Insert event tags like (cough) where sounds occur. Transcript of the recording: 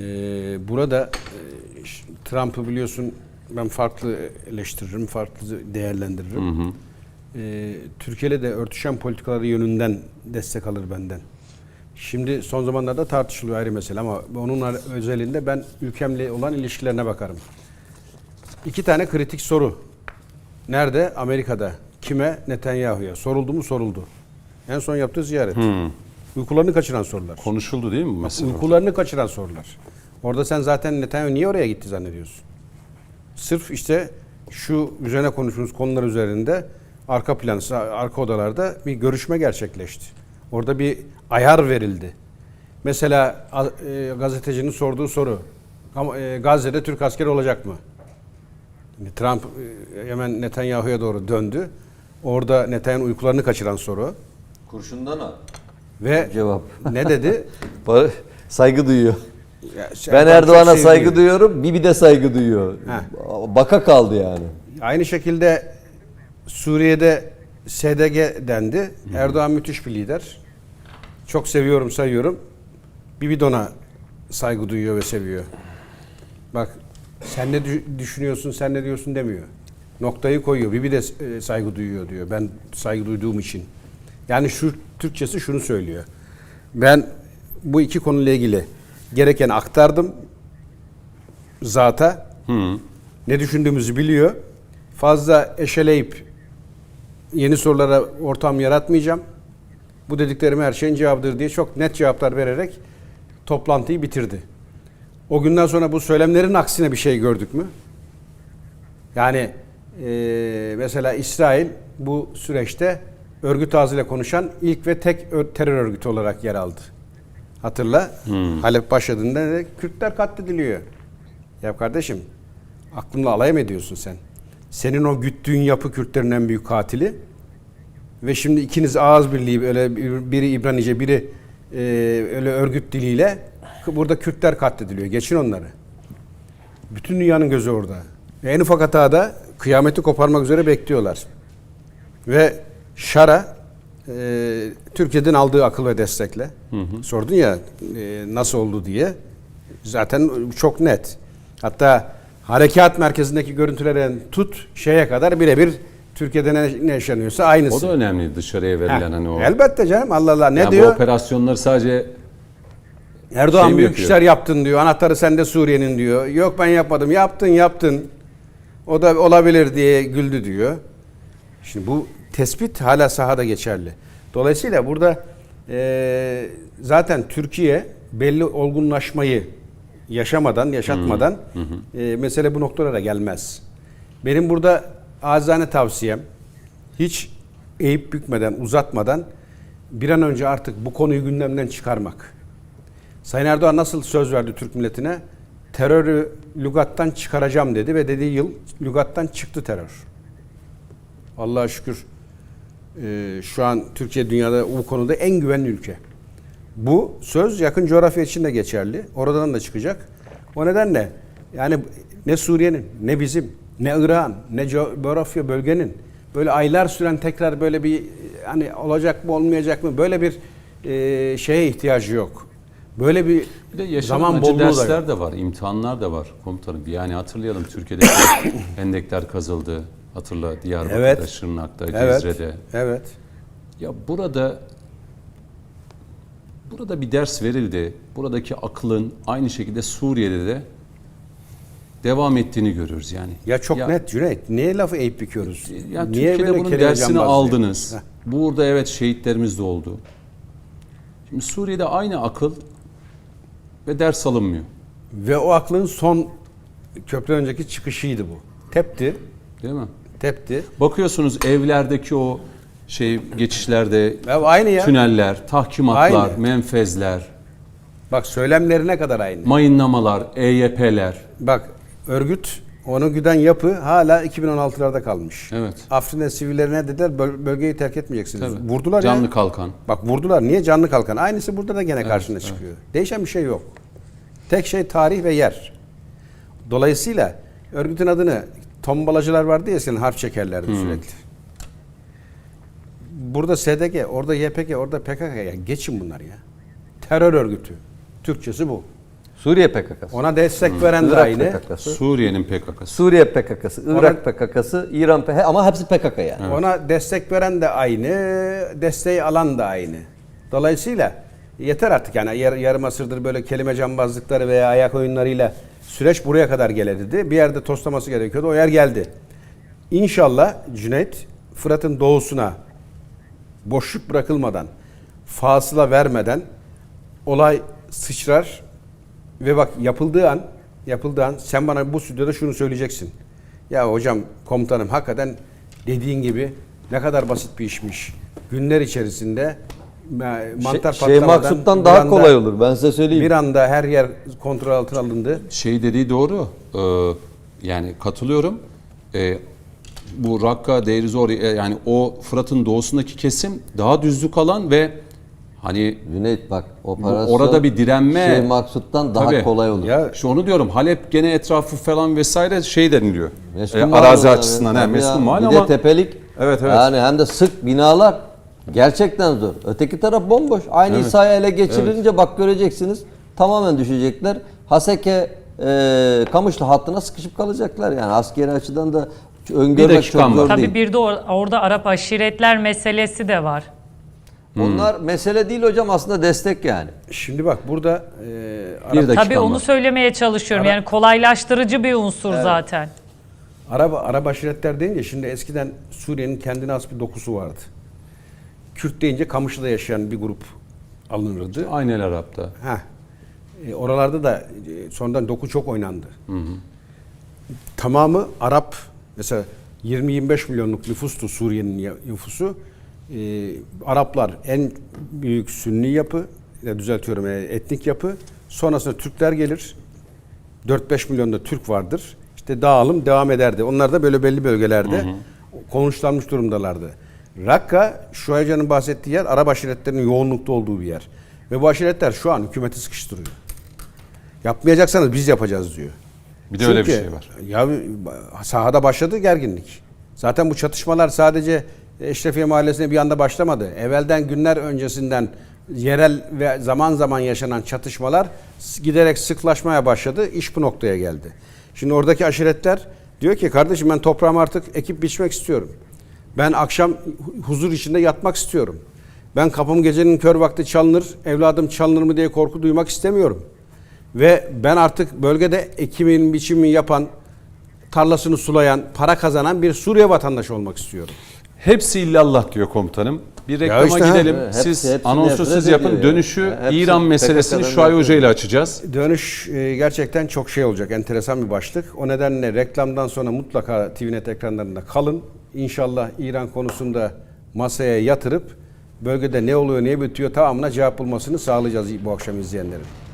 Ee, burada e, Trump'ı biliyorsun ben farklı eleştiririm, farklı değerlendiririm. Ee, Türkiye'yle de örtüşen politikaları yönünden destek alır benden. Şimdi son zamanlarda tartışılıyor ayrı mesele ama onun özelinde ben ülkemle olan ilişkilerine bakarım. İki tane kritik soru. Nerede? Amerika'da. Kime? Netanyahu'ya. Soruldu mu? Soruldu. En son yaptığı ziyaret. Uykularını kaçıran sorular. Konuşuldu değil mi bu mesele? Uykularını kaçıran sorular. Orada sen zaten Netanyahu niye oraya gitti zannediyorsun? Sırf işte şu üzerine konuştuğumuz konular üzerinde arka plan, arka odalarda bir görüşme gerçekleşti. Orada bir ayar verildi. Mesela e, gazetecinin sorduğu soru, "Ama, e, Gazze'de Türk askeri olacak mı? Trump e, hemen Netanyahu'ya doğru döndü. Orada Netanyahu uykularını kaçıran soru. Kurşundan al. Ve Cevap. ne dedi? (laughs) Saygı duyuyor. Ya, Ben Erdoğan çok Erdoğan'a saygı seviliyor. duyuyorum, Bibi de saygı duyuyor. Heh. Baka kaldı yani. Aynı şekilde Suriye'de SDG dendi. Erdoğan müthiş bir lider. Çok seviyorum, sayıyorum. Bir bidona saygı duyuyor ve seviyor. Bak sen ne dü- düşünüyorsun, sen ne diyorsun demiyor. Noktayı koyuyor. Bibi de e, saygı duyuyor diyor. Ben saygı duyduğum için. Yani şu Türkçesi şunu söylüyor. Ben bu iki konuyla ilgili gereken aktardım zata. Ne düşündüğümüzü biliyor. Fazla eşeleyip yeni sorulara ortam yaratmayacağım. Bu dediklerim her şeyin cevabıdır diye çok net cevaplar vererek toplantıyı bitirdi. O günden sonra bu söylemlerin aksine bir şey gördük mü? Yani eee, mesela İsrail bu süreçte örgüt ağzıyla konuşan ilk ve tek terör örgütü olarak yer aldı. Hatırla. Halep başladığında ne? Kürtler katlediliyor. Ya kardeşim aklımla alay mı ediyorsun sen? Senin o güttüğün yapı Kürtlerin en büyük katili. Ve şimdi ikiniz ağız birliği öyle bir- biri İbranice biri e, öyle örgüt diliyle burada Kürtler katlediliyor. Geçin onları. Bütün dünyanın gözü orada. Ve en ufak hatada kıyameti koparmak üzere bekliyorlar. Ve Şara e, Türkiye'den aldığı akıl ve destekle sordun ya e, nasıl oldu diye zaten çok net. Hatta harekat merkezindeki görüntülerden tut şeye kadar birebir Türkiye'de ne, ne yaşanıyorsa O aynısı. da önemli dışarıya verilen Heh, hani o. Elbette canım Allah Allah ne Yani bu diyor? operasyonları sadece Erdoğan şey büyük yapıyor? işler yaptın diyor. Anahtarı sende Suriye'nin diyor. Yok ben yapmadım. Yaptın yaptın. O da olabilir diye güldü diyor. Şimdi bu tespit hala sahada geçerli. Dolayısıyla burada eee, zaten Türkiye belli olgunlaşmayı yaşamadan, yaşatmadan eee, mesele bu noktalara gelmez. Benim burada azane tavsiyem hiç eğip bükmeden, uzatmadan bir an önce artık bu konuyu gündemden çıkarmak. Sayın Erdoğan nasıl söz verdi Türk milletine? Terörü lügattan çıkaracağım dedi ve dediği yıl lügattan çıktı terör. Allah'a şükür e, şu an Türkiye dünyada bu konuda en güvenli ülke. Bu söz yakın coğrafya için de geçerli. Oradan da çıkacak. O nedenle yani ne Suriye'nin ne bizim ne İran ne co- coğrafya bölgenin böyle aylar süren tekrar böyle bir hani olacak mı olmayacak mı böyle bir e, şeye ihtiyacı yok. Böyle bir, bir de zaman bolluğu da yok. dersler de var, imtihanlar da var komutanım. Yani hatırlayalım Türkiye'de hendekler (coughs) kazıldı. Hatırla Diyarbakır'da, Evet. Şırnak'ta, Evet. Cizre'de. Evet. Ya burada burada bir ders verildi. Buradaki aklın aynı şekilde Suriye'de de devam ettiğini görüyoruz yani. Ya çok net Cüneyt. Niye lafı eğip büküyoruz? Ya Niye Türkiye'de böyle bunun dersini aldınız. Heh. Burada evet şehitlerimiz de oldu. Şimdi Suriye'de aynı akıl ve ders alınmıyor. Ve o aklın son köprüden önceki çıkışıydı bu. Tepti. Değil mi? Tepti. Bakıyorsunuz evlerdeki o şey geçişlerde Ya aynı ya. tüneller, tahkimatlar, Aynı. menfezler, Bak söylemlerine kadar aynı. mayınlamalar, EYP'ler. Bak örgüt onu güden yapı hala 2016'larda kalmış. Evet. Afrin'de sivillerine dediler "Böl- bölgeyi terk etmeyeceksiniz. Tabii. Vurdular Canlı ya. kalkan. Bak vurdular. Niye canlı kalkan? Aynısı burada da gene karşına çıkıyor. Değişen bir şey yok. Tek şey tarih ve yer. Dolayısıyla örgütün adını tombalacılar vardı ya eskiden harf çekerlerdi sürekli. Burada SDG, orada YPG, orada PKK ya geçin bunlar ya. Terör örgütü. Türkçesi bu. Suriye PKK'sı. Ona destek veren de aynı. PKK'sı. Suriye'nin PKK'sı. Suriye PKK'sı, Irak PKK'sı, İran PKK ama hepsi PKK yani. Ona destek veren de aynı, desteği alan da aynı. Dolayısıyla yeter artık yani yar, yarım asırdır böyle kelime cambazlıkları veya ayak oyunlarıyla süreç buraya kadar geledi. Bir yerde toslaması gerekiyordu. O yer geldi. İnşallah Cüneyt Fırat'ın doğusuna boşluk bırakılmadan, fasıla vermeden olay sıçrar ve bak yapıldığı an yapıldığı an sen bana bu stüdyoda şunu söyleyeceksin. Ya hocam komutanım hakikaten dediğin gibi ne kadar basit bir işmiş. Günler içerisinde mantar Şey, şey patlamadan Maksut'tan daha anda- kolay olur ben size söyleyeyim. Bir anda her yer kontrol altına alındı. Şey dediği doğru. Ee, yani katılıyorum. Ee, bu Rakka, Deir Zor e, yani o Fırat'ın doğusundaki kesim daha düzlük alan ve hani Cüneyt bak operasyon orada bir direnme- şey Maksut'tan daha Tabii. kolay olur. Ya işte onu diyorum Halep gene etrafı falan vesaire şey deniliyor. Meskun mahalle arazi açısından ya. he, meskun ya. mahalle Bir ama de tepelik. Evet, evet. Yani hem de sık binalar gerçekten zor. Öteki taraf bomboş. Aynı İsa'yı ele geçirilince bak göreceksiniz tamamen düşecekler. Haseke e, Kamışlı hattına sıkışıp kalacaklar yani askeri açıdan da öngörmek çok dakikam var. zor Tabii değil. bir de or- orada Arap aşiretler meselesi de var. Onlar mesele değil hocam aslında destek yani. şimdi bak burada e, Bir Arap, dakika Tabii onu var. söylemeye çalışıyorum. Yani kolaylaştırıcı bir unsur zaten. Arap, Arap aşiretler deyince şimdi eskiden Suriye'nin kendine has bir dokusu vardı. Kürt deyince Kamışlı'da yaşayan bir grup alınırdı. Aynı El Arap'ta. Heh. E, oralarda da e, sonradan doku çok oynandı. Tamamı Arap. Mesela 20-25 milyonluk nüfustu Suriye'nin nüfusu. E, Araplar en büyük Sünni yapı, ya düzeltiyorum e, etnik yapı. Sonrasında Türkler gelir. 4-5 milyonda Türk vardır. İşte dağılım devam ederdi. Onlar da böyle belli bölgelerde konuşlanmış durumdalardı. Rakka, şu Aycan'ın bahsettiği yer Arap aşiretlerinin yoğunlukta olduğu bir yer. Ve bu aşiretler şu an hükümeti sıkıştırıyor. Yapmayacaksanız biz yapacağız diyor. Bir de öyle bir şey var. Ya sahada başladı gerginlik. Zaten bu çatışmalar sadece Eşrefiye Mahallesi'nde bir anda başlamadı. Evvelden günler öncesinden yerel ve zaman zaman yaşanan çatışmalar giderek sıklaşmaya başladı. İş bu noktaya geldi. Şimdi oradaki aşiretler diyor ki kardeşim ben toprağımı artık ekip biçmek istiyorum. Ben akşam huzur içinde yatmak istiyorum. Ben kapım gecenin kör vakti çalınır, evladım çalınır mı diye korku duymak istemiyorum. Ve ben artık bölgede ekimin, biçimi yapan, tarlasını sulayan, para kazanan bir Suriye vatandaşı olmak istiyorum. Hepsi illallah diyor komutanım. Bir reklama işte gidelim. Evet, hepsi- siz hepsi anonsu siz yapın. ediyor Dönüşü ya. Hepsi İran meselesini Şuay Hoca ile açacağız. Dönüş e, gerçekten çok şey olacak, enteresan bir başlık. O nedenle reklamdan sonra mutlaka TVNet ekranlarında kalın. İnşallah İran konusunda masaya yatırıp bölgede ne oluyor, ne bitiyor tamamına cevap bulmasını sağlayacağız bu akşam izleyenlerin.